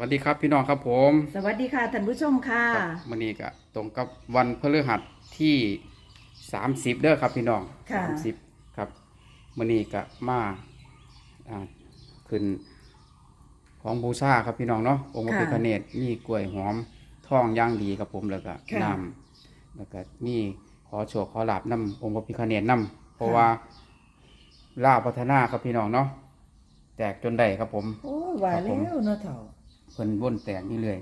วัสดีครับพี่น้องครับผม สวัสดีค่ะท่านผู้ชมค่ะวันนี้ก็ตรงกับวันพฤหัสที่30เด้อครับพี่น้องค่ะ30ครับวันนี้ก็มาอ่าขึ้นของบูชาครับพี่น้องเนาะองค์พระพิฆเนศมีกล้วยหอมทองย่างดีครับผมแล้วก็ค่ะน้ำแล้วก็มีขอโชคขอลาบน้ำองค์พระพิฆเนศน้ำเพราะว่าลาบพัฒนาครับพี่น้องเนาะแตกจนได้ครับผม โอ้ยว่าครับผมแล้วเนาะเถ่า เพิ่นวนแตกนี่เลย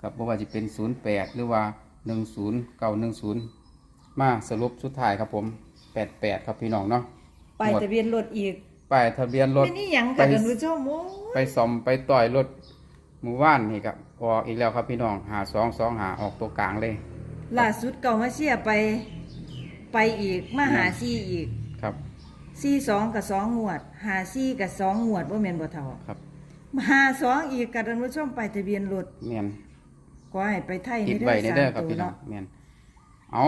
ครับบ่ว่าจะเป็น 08 หรือว่า 10 910 มาสรุปสุดท้ายครับผม 88 ครับพี่น้องเนาะไปทะเบียนรถอีกป้ายทะเบียนรถไม่นี่หยังไปกับท่านผู้ชมโอ้ยไปซ่อมไปต่อยรถหมู่บ้านนี่ครับออกอีกแล้วครับพี่น้องหาสองสองหาออกตัวกลางเลย ล่าสุดเก่ามาเชียไป ไปอีกมาหาซี่อีกครับ ซี่สองกับสองงวด หาซี่กับสองงวดว่าแม่นบ่เท่า ครับ หาสองอีกกับท่านผู้ชมไปทะเบียนรถแม่นก็ให้ไปไทยติดเด้ไว้ในเด้อสามครับตัวพี่น้องเนาะแม่นเอา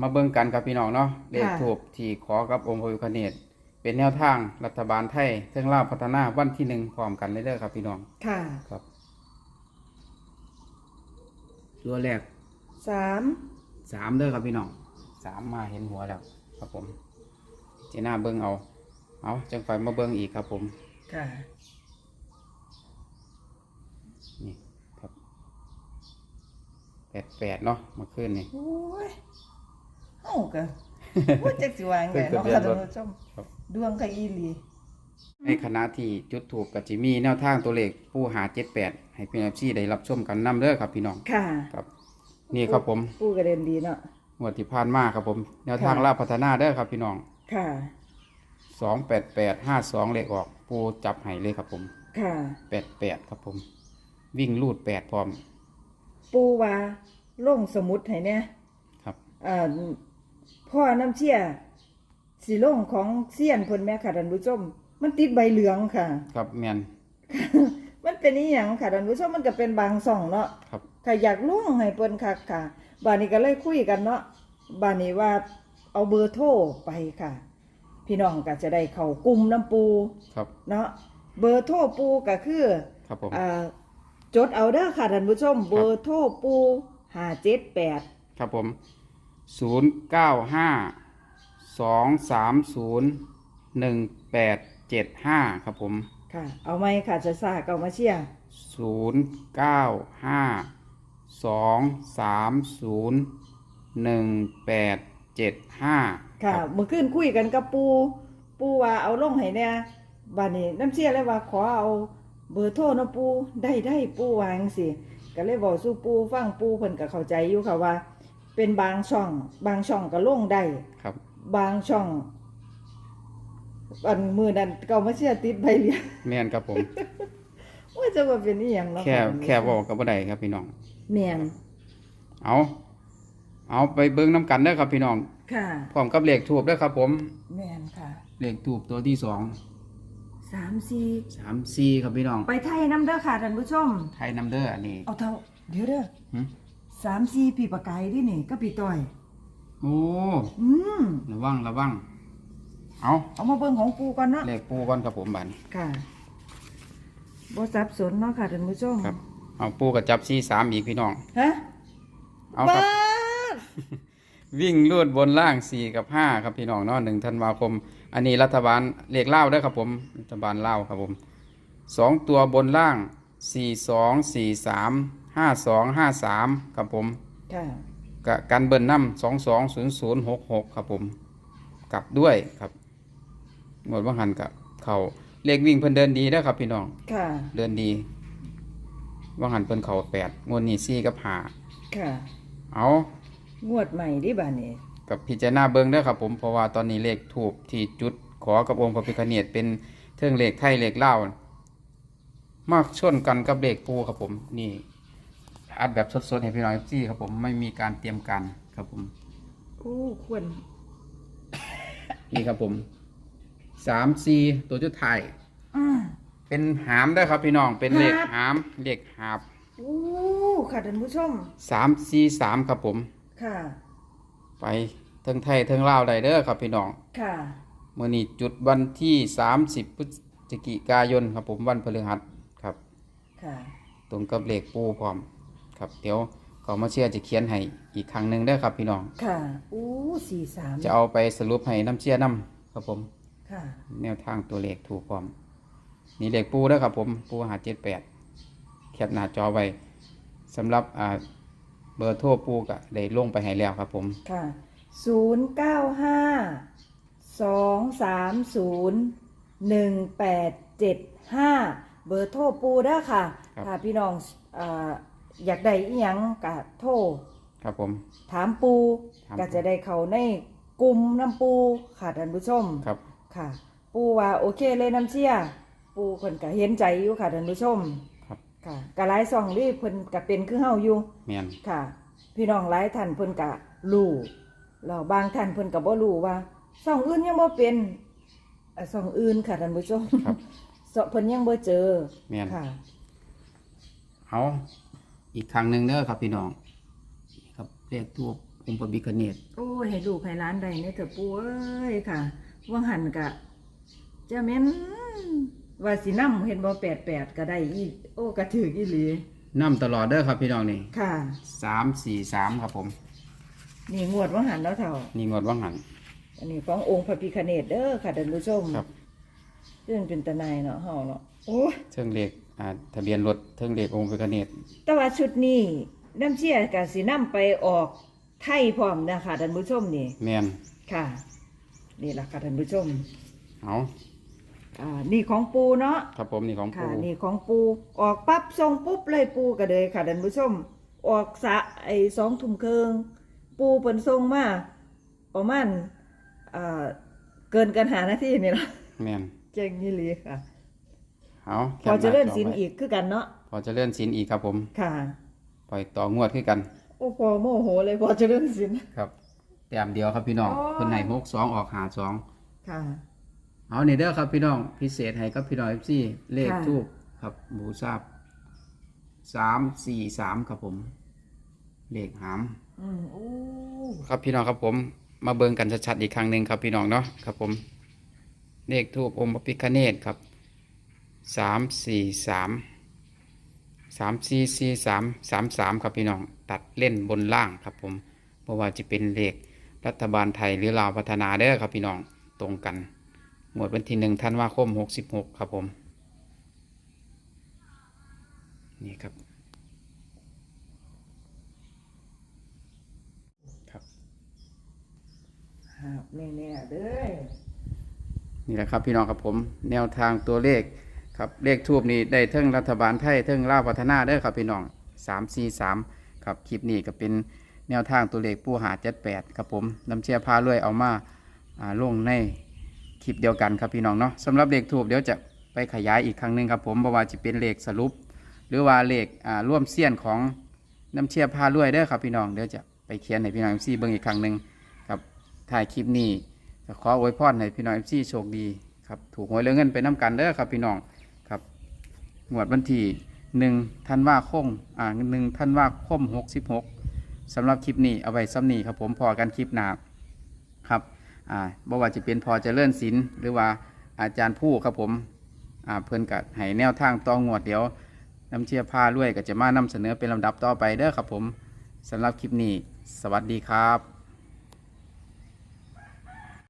มาเบิ่งกันครับพี่น้องเนาะเลขค่ะทูบที่ขอกับองค์พระพิฆเนศเป็นแนวทางรัฐบาลไทยเทิงลาวพัฒนาวันที่หนึ่งพร้อมกันเลยเด้อครับพี่น้อง ค่ะ ครับ ตัวแรกสามสามเด้อครับพี่น้องสามมาเห็นหัวแล้ว ครับผมเจน่าเบิ้งเอา เอาจังไฟมาเบิ้งอีกครับผม ค่ะ นี่ครับแป ดแปดเนาะมาขึ้นนี่ โอ้ยเฮาก็ว่าจักสิว่าไงเพิ่นเนาะทะเบียค่ะนรท่านถผู้ชมครับ ดวงก็อีหลี ในคณะที่จุดถูกกับจิมีแนวทางตัวเลขผู้หาเจ็ดแปดให้พี่น้องที่ได้รับชมกันนำเด้อครับพี่น้องค่ะครับ นี่ครับผมปูกระเด็นดีเนาะ งวดที่ผ่านมาครับผม แนวทางค่ะ ลาภพัฒนาเด้อครับพี่น้องค่ะ สองแปดแปดห้าสองเลขออกปูจับให้เลยครับผมค่ะ แปดแปดครับผม วิ่งลูดแปดพร้อม ปูว่าลงสมุดให้เนี่ยครับอ่าพ่อน้ำเชี่ยสีลงของเสี้ยนเพิ่นแม่ค่ะท่านผู้ชมมันติดใบเหลืองค่ะ ครับแมน มันเป็นอีหยังค่ะท่านผู้ชมมันก็เป็นบางส่องเนาะครับ ค่ะอยากลุ่งให้เพิ่นคักค่ะบานนี้ก็เลยคุยกันเนาะบานนี้ว่าเอาเบอร์โทรไปค่ะ พี่น้องก็จะได้เข้ากลุ่มน้ำปูครับ เนาะเบอร์โทรปูก็คือครับผม อ่า จดเอาเด้อค่ะท่านผู้ชมเบอร์โทรปูห้าเจ็ดแปดครับผมศูนย์เก้าห้าสองสามศูนย์หนึ่งแปดเจ็ดห้าครับผมค่ะ เอาไหมค่ะจะซากเอามาเชียร์ศูนย์เก้าห้าสองสามศูนย์หนึ่งแปดเจ็ดห้าค่ะ เมื่อคืนคุยกันกับปู ปูว่าเอาลงให้เนี่ยบานนี้น้ำเชียร์เลยว่าขอเอา เบอร์โทรนะปูได้ได้ปูวาจังสิก็เลยบอกสู้ปูฟังปูเพิ่นก็เข้าใจอยู่ค่ะว่า เป็นบางช่อง บางช่องก็ลงได้ครับ บางช่องอันมือนั้นเก่ามาเชียร์ติดใบเหลียงแมนครับผม ว่าจะว่าเป็นอีหยังเนาะแค่แค่บอกกับบ่ได้ครับพี่น้อง แม่นเอาเอาไปเบิ้งน้ำกันเด้อครับพี่น้องค่ะพร้อมกับเลขทูบเด้อครับ ผม แม่นค่ะ เลขทูบตัวที่สอง สามสี่สามสี่ครับพี่น้อง ไปไทยน้ำเด้อค่ะท่านผู้ชม ไทยนำเด้ออันนี้ เอาเท่าเดี๋ยวเด้อหึ สามสี่ปีปากไก่ดินี่ก็ปีต่อย โอ้ อืมระวังระวัง เอาเอามาเบิ่งของปูก่อนเนาะเลขปูก่อนครับผมบัดน ค่ะบ่สับสนเนาะค่ะท่านผู้ชมครับ เอาปูกับจับสี่สามอีกพี่น้อง ฮะเอาครับด วิ่งลูดบนล่างสี่กับห้าครับพี่น้องเนาะหนึ่งธันวาคม อันนี้รัฐบาลเลขเล่าวเด้อครับผมรัฐบาลเล่าวครับผมสองตัวบนล่างสี่สองสี่สามห้าสองห้าสามครับผมค่ะกะกันเบิ้ลน้ำสองสองศูนย์ศูนย์หกหกครับผม กลับด้วยครับหมดว่าหันกับเขาเลขวิ่งเพิ่นเดินดีได้อครับ พี่น้อง ค่ะเดินดีว่าหันเพิ่นเขาแปดงวดนี้ซี่กับหาค่ะ เอา งวดใหม่ดิบัดนี้กับพิจารณาเบิ้งเด้อครับผมเพราะว่าตอนนี้เลขถูกที่จุดขอกับองค์พระพิฆเนศเป็นเทิงเลขไทยเลขลาวมาชนกันกับเลขปูครับผมนี่อัดแบบสดๆให้พี่น้องซี่ครับผมไม่มีการเตรียมการครับผม โอ้ควรนี่ครับผมสามสี่ตัวจุดไทายอ่า เป็นหามได้อครับพี่น้องเป็นเลขหาบหามเลขหาบ โอ้ค่ะท่านผู้ชมสามสี่สามครับผม ค่ะ ไปเทิงไทยเทิงลาวได้เด้อครับพี่น้องค่ะเมื่อนี้จุดวันที่สามสิบพฤศจิกายนครับผมวันพฤหัสครับ ค่ะ ตรงกับเลขปูพร้อมครับ เดี๋ยวก็มาเชื่อจะเขียนให้อีกครั้งหนึ่งเด้อครับพี่น้อง ค่ะอู้สี่สามจะเอาไปสรุปให้น้ำเชื่อน้ำครับผม ค่ะ แนวทางตัวเลขถูกพร้อม นี่เลขปูเด้อครับผมปูหาเจ็ดแปดแคปหน้าจอไว้สำหรับอ่า เบอร์โทรปูก็ได้ลงไปให้แล้วครับผม ค่ะศูนย์เก้าห้าสองสามศูนย์หนึ่งแปดเจ็ดห้าเบอร์โทรปูเด้อค่ะ ครับ ค่ะพี่น้องอ่าอยากได้อีหยังกะโทรครับผม ถามปูถามก็จะได้เข้าในกลุ่มน้ำปูค่ะท่านผู้ชม ครับ ค่ะ ปูว่าโอเคเลยน้ำเชี่ย ปูคนก็เห็นใจอยู่ค่ะท่านผู้ชม ครับค่ะกะหลายซองนี่เพิ่นก็เป็นคือเฮาอยู่ แมนค่ะ พี่น้องหลายท่านเพิ่นก็รู้แล้วบางท่านเพิ่นก็บ่รู้ว่าซองอื่นยังบ่เป็นอะซองอื่นค่ะท่านผู้ชมครับซองเพิ่นยังบ่เจอแม่นค่ะ เอาอีกครั้งหนึ่งเด้อครับพี่น้องนี่ครับเลขทูบองค์พระบิคเนตโอ้ยให้ลูกให้หลานได้ในเถอะปู่เอ้ยค่ะ ว่างหันกะจะแม่น ว่าสินำเห็นบ่88ก็ได้อีโอ้ก็ถืออีหลีนํตลอดเด้อครับพี่น้องนี่ค่ะ สามสี่สามครับผม นี่งวดว่างหันแล้วเท่า นี่งวดว่างหัน อันนี้ขององค์พระพิฆเนศเด้อค่ะท่านผู้ชมครับ เรื่องเป็นตาในายเนาะเฮาเนาะโอ้ยเทิงเลขอ่าทะเบียนรถเทิงเลของค์พระบิคเนตแต่ว่าชุดนี้น้ำเชี่ยก็สินำไปออกไทยพร้อมนะคะท่านผู้ชมนี่ แมนค่ะ นี่ล่ะค่ะท่านผู้ชม เอา อ่านี่ของปูเนาะครับผมนี่ของค่ะ ปูนี่ของปูออกปั๊บส่งปุ๊บเลยปูก็เลยค่ะท่านผู้ชม ออกสะไอ้สองทุ่มครึ่งปูเปิ่นส่งมาประมาณอ่าเกินกันหานาทีนี่ละ แมนเจ๋งนี่เลยค่ะ เอาพอจะเลื่อนแคปหสินจไว้อีกคือกันเนาะพอจะเลื่อนสินอีกครับผม ค่ะ ปล่อยต่องวดขึ้นกันโอ้พอโมโหเลยพอจะเลื่อนสิน ครับแต้มเดียวครับพี่น้องโอ้ยคนไหนหกสองออกหาสองค่ะ เอานี่เด้อครับพี่น้องพิเศษให้กับพี่น้องเอฟซีเลขค่ะ ทูบครับหมูทราบสามสี่สามครับผม เลขหาม อืมโอ้ครับพี่น้องครับผมมาเบิ่งกันชัดๆอีกครั้งหนึ่งครับพี่น้องเนาะครับผมเลขทูบองค์พระพิฆเนศครับสามสี่สามสามสี่สี่สามสามสามครับพี่น้องตัดเล่นบนล่างครับผมเพราะว่าจะเป็นเลขรัฐบาลไทยหรือลาวพัฒนาเด้อครับพี่น้องตรงกัน หมวดวันที่หนึ่งธันวาคมหกสิบหกครับผม นี่ครับ ครับหาบแน่ๆเด้อนี่แหละครับพี่น้องครับผม แนวทางตัวเลขครับเลขทูบนี้ได้เทิงรัฐบาลไทยเทิงลาวพัฒนาเด้อครับพี่น้องสามสี่สามครับคลิปนี้ก็เป็นแนวทางตัวเลขผู้หาเจ็ดแปดครับผมน้ำเชียร์พาเรื่อยเอามาอ่าลงใน คลิปเดียวกันครับพี่น้องเนาะสำหรับเลขทูบเดี๋ยวจะไปขยายอีกครั้งหนึ่งครับผมเพราะว่าจะเป็นเลขสรุป หรือว่าเลขอ่าร่วมเสี้ยนของน้ำเชียร์พาเรื่อยเด้อครับพี่น้องเดี๋ยวจะไปเขียนให้พี่น้องเอฟซีเบิ่งอีกครั้งหนึ่งครับถ่ายคลิปนี้ขออวยพรให้พี่น้องเอฟซีโชคดีครับถูกหวยเรื่องเงินไปน้ำกันเด้อครับพี่น้องครับงวดวันที่หนึ่งธันว่าคมอ่าหนึ่งธันว่าคมหกสิบหกสำหรับคลิปนี้เอาไว้ซ้ำนี้ครับผมพอกันคลิปหนาครับ อ่าบ่ว่าจะเป็นพอจะเลื่อนศิลป์หรือว่าอาจารย์ผู้ครับผมอ่าเพื่อนกัดให้แนวทางต้องงวดเดี๋ยวน้ำเชียร์พาด้วยก็จะมานำเสนอเป็นลำดับต่อไปเด้อครับผมสำหรับคลิปนี้ สวัสดีครับ